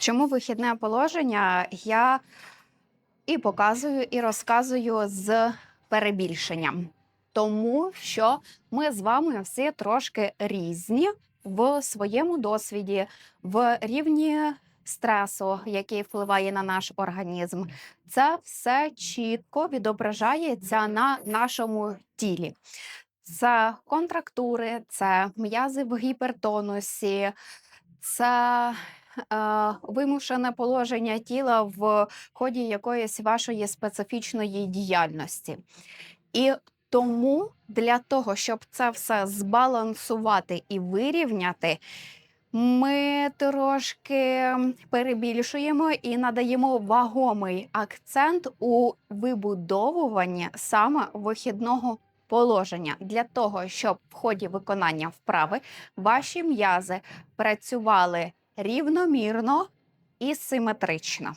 Чому вихідне положення я і показую, і розказую з перебільшенням? Тому що ми з вами всі трошки різні в своєму досвіді, в рівні стресу, який впливає на наш організм. Це все чітко відображається на нашому тілі. Це контрактури, це м'язи в гіпертонусі, це вимушене положення тіла в ході якоїсь вашої специфічної діяльності. І тому для того, щоб це все збалансувати і вирівняти, ми трошки перебільшуємо і надаємо вагомий акцент у вибудовуванні саме вихідного положення для того, щоб в ході виконання вправи ваші м'язи працювали рівномірно і симетрично.